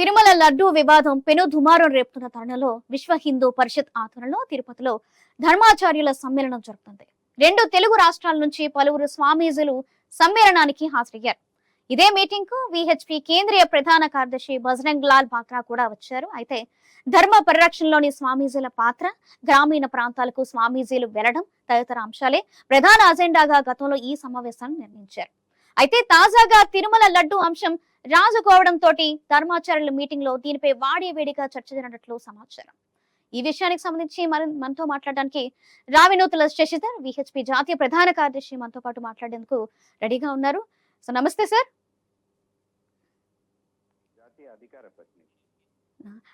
తిరుమల లడ్డూ వివాదం పెను దుమారం రేపుతున్న తరుణంలో విశ్వ హిందూ పరిషత్ ఆధ్వర్యంలో తిరుపతిలో ధర్మాచార్యుల సమ్మేళనం జరుగుతుంది రెండు తెలుగు రాష్ట్రాల నుంచి పలువురు స్వామీజులు సమ్మేళనానికి హాజరయ్యారు. ఇదే మీటింగ్కు విహెచ్పి కేంద్రీయ ప్రధాన కార్యదర్శి బజరంగ్ లాల్ బాక్రా కూడా వచ్చారు. అయితే ధర్మ పరిరక్షణలోని స్వామీజీల పాత్ర గ్రామీణ ప్రాంతాలకు స్వామీజీలు వెళ్ళడం తదితర అంశాలే ప్రధాన అజెండాగా గతంలో ఈ సమావేశాన్ని నిర్ణయించారు. అయితే తాజాగా తిరుమల లడ్డు అంశం తోటి ధర్మాచార్యుల మీటింగ్లో దీనిపై వాడి వేడిగా చర్చ జరిగినట్లు సమాచారం. ఈ విషయానికి సంబంధించి మన మనతో మాట్లాడడానికి రావినూతుల శశిధర్ విహెచ్పి జాతీయ ప్రధాన కార్యదర్శి మనతో పాటు మాట్లాడేందుకు రెడీగా ఉన్నారు. సో నమస్తే సార్.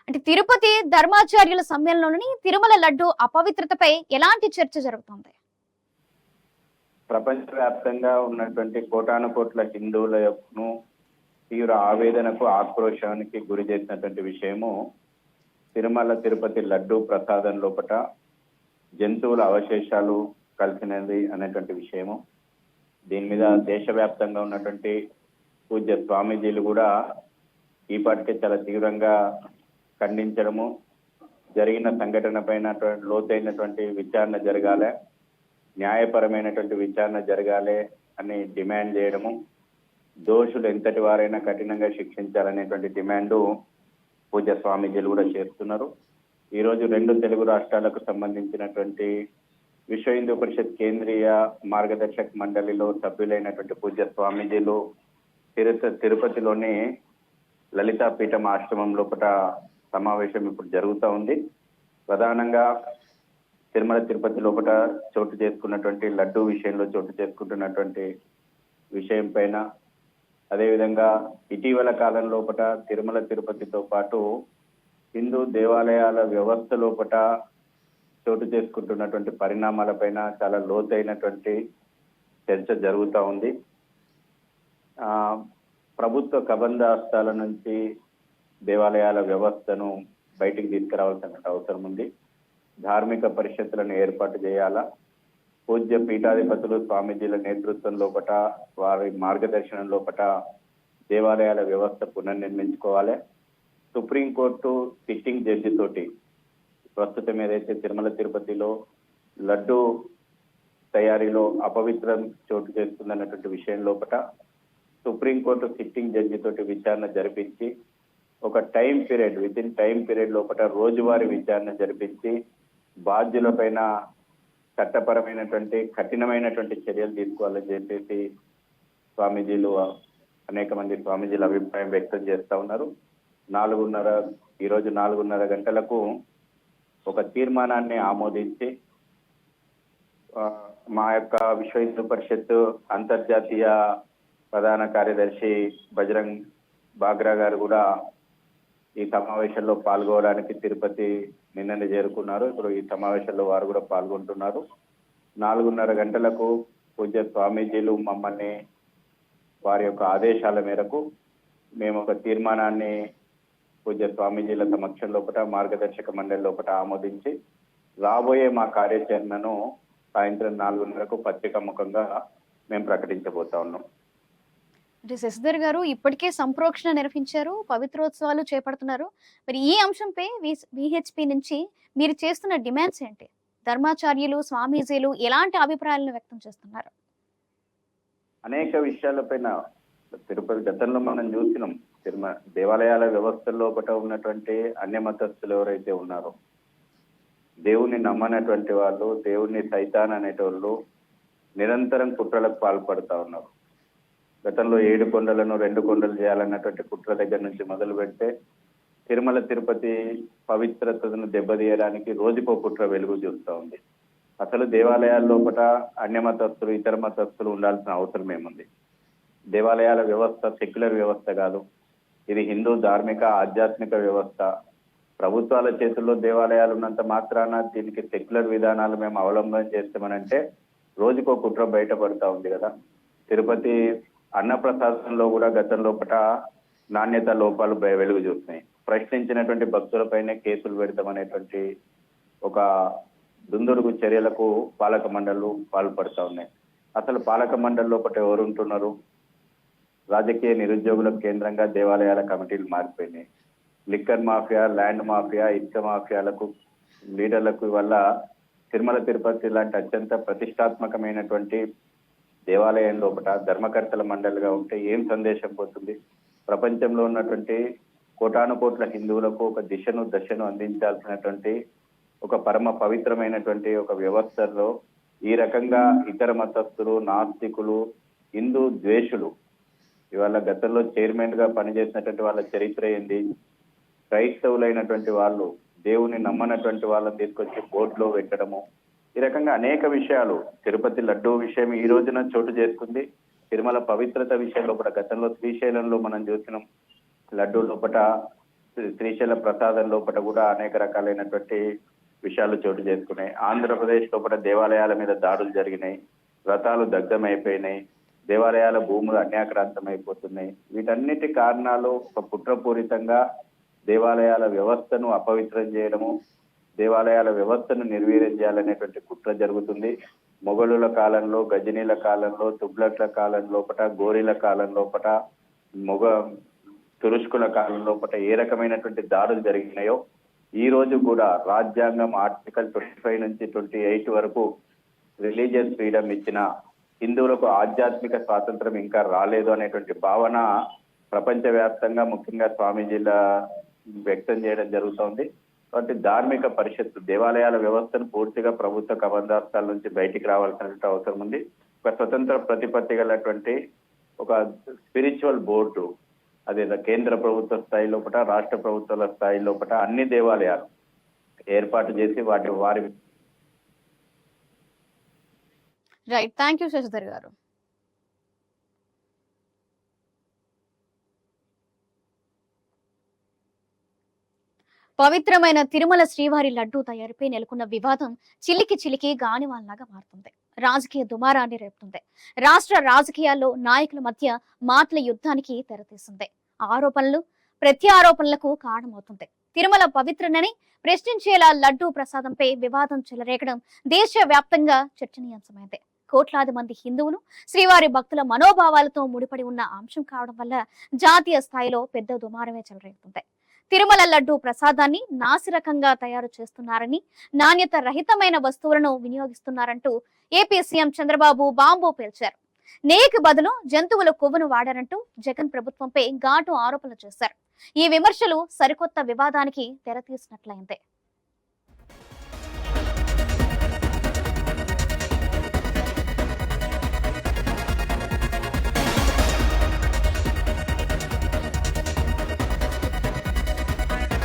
అంటే తిరుపతి ధర్మాచార్యుల సమ్మేళనంలోని తిరుమల లడ్డు అపవిత్రతపై ఎలాంటి చర్చ జరుగుతోంది? ప్రపంచవ్యాప్తంగా ఉన్నటువంటి కోటాను కోట్ల హిందువులను తీవ్ర ఆవేదనకు ఆక్రోశానికి గురి చేసినటువంటి విషయము తిరుమల తిరుపతి లడ్డు ప్రసాదం లోపట జంతువుల అవశేషాలు కలిసినది అనేటువంటి విషయము. దీని మీద దేశవ్యాప్తంగా ఉన్నటువంటి పూజ్య స్వామీజీలు కూడా ఈ పాటికి చాలా తీవ్రంగా ఖండించడము జరిగిన సంఘటన పైన లోతైనటువంటి విచారణ జరగాలి న్యాయపరమైనటువంటి విచారణ జరగాలి అని డిమాండ్ చేయడము దోషులు ఎంతటి వారైనా కఠినంగా శిక్షించాలనేటువంటి డిమాండ్ పూజ స్వామీజీలు కూడా చేస్తున్నారు. ఈరోజు రెండు తెలుగు రాష్ట్రాలకు సంబంధించినటువంటి విశ్వ హిందూ పరిషత్ కేంద్రీయ మార్గదర్శక మండలిలో సభ్యులైనటువంటి పూజ్య స్వామీజీలు తిరుత తిరుపతిలోని లలితా పీఠం ఆశ్రమం లోపల సమావేశం ఇప్పుడు జరుగుతూ ఉంది. ప్రధానంగా తిరుమల తిరుపతి లోపల చోటు చేసుకున్నటువంటి లడ్డు విషయంలో చోటు చేసుకుంటున్నటువంటి విషయం పైన అదేవిధంగా ఇటీవల కాలం లోపల తిరుమల తిరుపతితో పాటు హిందూ దేవాలయాల వ్యవస్థ లోపల చోటు చేసుకుంటున్నటువంటి పరిణామాలపైన చాలా లోతైనటువంటి చర్చ జరుగుతూ ఉంది. ప్రభుత్వ కబంధాస్తాల నుంచి దేవాలయాల వ్యవస్థను బయటికి తీసుకురావాల్సిన అవసరం ఉంది. ధార్మిక పరిషత్తులను ఏర్పాటు చేయాలా? పూజ్య పీఠాధిపతులు స్వామీజీల నేతృత్వం లోపట వారి మార్గదర్శనం లోపట దేవాలయాల వ్యవస్థ పునర్నిర్మించుకోవాలి. సుప్రీంకోర్టు సిట్టింగ్ జడ్జి తోటి ప్రస్తుతం ఏదైతే తిరుమల తిరుపతిలో లడ్డు తయారీలో అపవిత్రం చోటు చేస్తుందన్నటువంటి విషయం లోపట సుప్రీంకోర్టు సిట్టింగ్ జడ్జి తోటి విచారణ జరిపించి ఒక time period within time period లోపల రోజువారీ విచారణ జరిపించి బాధ్యులపైన చట్టపరమైనటువంటి కఠినమైనటువంటి చర్యలు తీసుకోవాలని చెప్పేసి స్వామీజీలు అనేక మంది స్వామీజీల అభిప్రాయం వ్యక్తం చేస్తా ఉన్నారు. నాలుగున్నర ఈరోజు నాలుగున్నర గంటలకు ఒక తీర్మానాన్ని ఆమోదించి మా యొక్క విశ్వ హిందూ పరిషత్ అంతర్జాతీయ ప్రధాన కార్యదర్శి బజరంగ్ బాగ్రా గారు కూడా ఈ సమావేశంలో పాల్గొనడానికి తిరుపతి నిన్ననే చేరుకున్నారు. ఇప్పుడు ఈ సమావేశంలో వారు కూడా పాల్గొంటున్నారు. నాలుగున్నర గంటలకు పూజ్య స్వామీజీలు మమ్మల్ని వారి యొక్క ఆదేశాల మేరకు మేము ఒక తీర్మానాన్ని పూజ్య స్వామీజీల సమక్షం లోపల మార్గదర్శక మండలి లోపల ఆమోదించి రాబోయే మా కార్యాచరణను సాయంత్రం నాలుగున్నరకు పత్రిక ముఖంగా మేము ప్రకటించబోతా ఉన్నాం. అంటే శశిధర్ గారు ఇప్పటికే సంప్రోక్షణ నిర్వహించారు పవిత్రోత్సవాలు చేపడుతున్నారు. మరి ఈ అంశంపై విహెచ్పి నుంచి మీరు చేస్తున్న డిమాండ్స్ ఏంటి? ధర్మాచార్యులు స్వామీజీలు ఎలాంటి అభిప్రాయాలను వ్యక్తం చేస్తున్నారు? అనేక విషయాలపైన తిరుపతి గతంలో మనం చూసినాం. తిరుమ దేవాలయాల వ్యవస్థల్లో ఒకట ఉన్నటువంటి అన్య మతస్థులు ఎవరైతే ఉన్నారో దేవుణ్ణి నమ్మనటువంటి వాళ్ళు దేవుణ్ణి సైతాన్ అనేటోళ్ళు నిరంతరం కుట్రలకు పాల్పడతా ఉన్నారు. గతంలో ఏడు కొండలను రెండు కొండలు చేయాలన్నటువంటి కుట్ర దగ్గర నుంచి మొదలు పెడితే తిరుమల తిరుపతి పవిత్రతను దెబ్బతీయడానికి రోజుకో కుట్ర వెలుగు చూస్తూ ఉంది. అసలు దేవాలయాల లోపల అన్యమతస్తులు ఇతర మతస్థులు ఉండాల్సిన అవసరం ఏముంది? దేవాలయాల వ్యవస్థ సెక్యులర్ వ్యవస్థ కాదు. ఇది హిందూ ధార్మిక ఆధ్యాత్మిక వ్యవస్థ. ప్రభుత్వాల చేతుల్లో దేవాలయాలు ఉన్నంత మాత్రాన దీనికి సెక్యులర్ విధానాలు మేము అవలంబన చేస్తామనంటే రోజుకో కుట్ర బయటపడతా ఉంది కదా. తిరుపతి అన్నప్రసాదంలో కూడా గతం లోపల నాణ్యత లోపాలు వెలుగు చూస్తున్నాయి. ప్రశ్నించినటువంటి భక్తులపైనే కేసులు పెడతామనేటువంటి ఒక దుందుడుగు చర్యలకు పాలక మండళ్ళు పాల్పడుతూ ఉన్నాయి. అసలు పాలక మండలి లోపల ఎవరు ఉంటున్నారు రాజకీయ నిరుద్యోగుల కేంద్రంగా దేవాలయాల కమిటీలు మారిపోయినాయి. లిక్కర్ మాఫియా ల్యాండ్ మాఫియా ఇసుక మాఫియాలకు లీడర్లకు వల్ల తిరుమల తిరుపతి లాంటి అత్యంత ప్రతిష్టాత్మకమైనటువంటి దేవాలయం లోపల ధర్మకర్తల మండలిగా ఉంటే ఏం సందేశం పోతుంది? ప్రపంచంలో ఉన్నటువంటి కోటాను కోట్ల హిందువులకు ఒక దిశను దశను అందించాల్సినటువంటి ఒక పరమ పవిత్రమైనటువంటి ఒక వ్యవస్థలో ఈ రకంగా ఇతర మతస్థులు నాస్తికులు హిందూ ద్వేషులు ఇవాళ గతంలో చైర్మన్గా పనిచేసినటువంటి వాళ్ళ చరిత్ర ఏంది? క్రైస్తవులైనటువంటి వాళ్ళు దేవుని నమ్మనటువంటి వాళ్ళని తీసుకొచ్చి బోర్డులో పెట్టడము ఈ రకంగా అనేక విషయాలు తిరుపతి లడ్డూ విషయం ఈ రోజున చోటు చేసుకుంది. తిరుమల పవిత్రత విషయంలో కూడా గతంలో శ్రీశైలంలో మనం చూసినాం. లడ్డూ లోపట శ్రీశైల ప్రసాదం లోపట కూడా అనేక రకాలైనటువంటి విషయాలు చోటు చేసుకున్నాయి. ఆంధ్రప్రదేశ్ లోపల దేవాలయాల మీద దాడులు జరిగినాయి. వ్రతాలు దగ్ధమైపోయినాయి. దేవాలయాల భూములు అన్యాక్రాంతం అయిపోతున్నాయి వీటన్నిటి కారణాలు ఒక కుట్రపూరితంగా దేవాలయాల వ్యవస్థను అపవిత్రం చేయడము దేవాలయాల వ్యవస్థను నిర్వీర్యం చేయాలనేటువంటి కుట్ర జరుగుతుంది. మొఘలుల కాలంలో గజనీల కాలంలో తుబ్లట్ల కాలం లోపట గోరీల కాలం లోపట మొగ తురుష్కుల కాలం లోపట ఏ రకమైనటువంటి దాడులు జరిగినాయో ఈ రోజు కూడా రాజ్యాంగం ఆర్టికల్ ట్వంటీ ఫైవ్ నుంచి ట్వంటీ ఎయిట్ వరకు రిలీజియస్ ఫ్రీడమ్ ఇచ్చిన హిందువులకు ఆధ్యాత్మిక స్వాతంత్రం ఇంకా రాలేదు అనేటువంటి భావన ప్రపంచవ్యాప్తంగా ముఖ్యంగా స్వామీజీల వ్యక్తం చేయడం జరుగుతోంది. కాబట్టి ధార్మిక పరిషత్తు దేవాలయాల వ్యవస్థను పూర్తిగా ప్రభుత్వ కబంధాస్తాల నుంచి బయటికి రావాల్సినటువంటి అవసరం ఉంది. ఒక స్వతంత్ర ప్రతిపత్తి గలటువంటి ఒక స్పిరిచువల్ బోర్డు అదే కేంద్ర ప్రభుత్వ స్థాయి లోపల రాష్ట్ర ప్రభుత్వాల స్థాయి లోపల అన్ని దేవాలయాలు ఏర్పాటు చేసి వాటి వారి రైట్ థ్యాంక్ యూ శశిధర్ గారు. పవిత్రమైన తిరుమల శ్రీవారి లడ్డూ తయారీపై నెలకొన్న వివాదం చిలికి చిలికి గానివాల్లాగా మారుతుంది. రాజకీయ దుమారాన్ని రేపుతుంది. రాష్ట్ర రాజకీయాల్లో నాయకుల మధ్య మాటల యుద్ధానికి తెరతీస్తుంది. ఆరోపణలు ప్రత్యారోపణలకు కారణమవుతుంది. తిరుమల పవిత్రనని ప్రశ్నించేలా లడ్డూ ప్రసాదంపై వివాదం చెలరేగడం దేశవ్యాప్తంగా చర్చనీయాంశమైంది. కోట్లాది మంది హిందువులు శ్రీవారి భక్తుల మనోభావాలతో ముడిపడి ఉన్న అంశం కావడం వల్ల జాతీయ స్థాయిలో పెద్ద దుమారమే చెలరేగుతుంది. తిరుమల లడ్డూ ప్రసాదాన్ని నాసిరకంగా తయారు చేస్తున్నారని నాణ్యత రహితమైన వస్తువులను వినియోగిస్తున్నారంటూ ఏపీ సీఎం చంద్రబాబు బాంబు పేల్చారు. నెయ్యికి బదులు జంతువుల కొవ్వును వాడారంటూ జగన్ ప్రభుత్వంపై ఘాటు ఆరోపణలు చేశారు. ఈ విమర్శలు సరికొత్త వివాదానికి తెరతీసినట్లయిందే.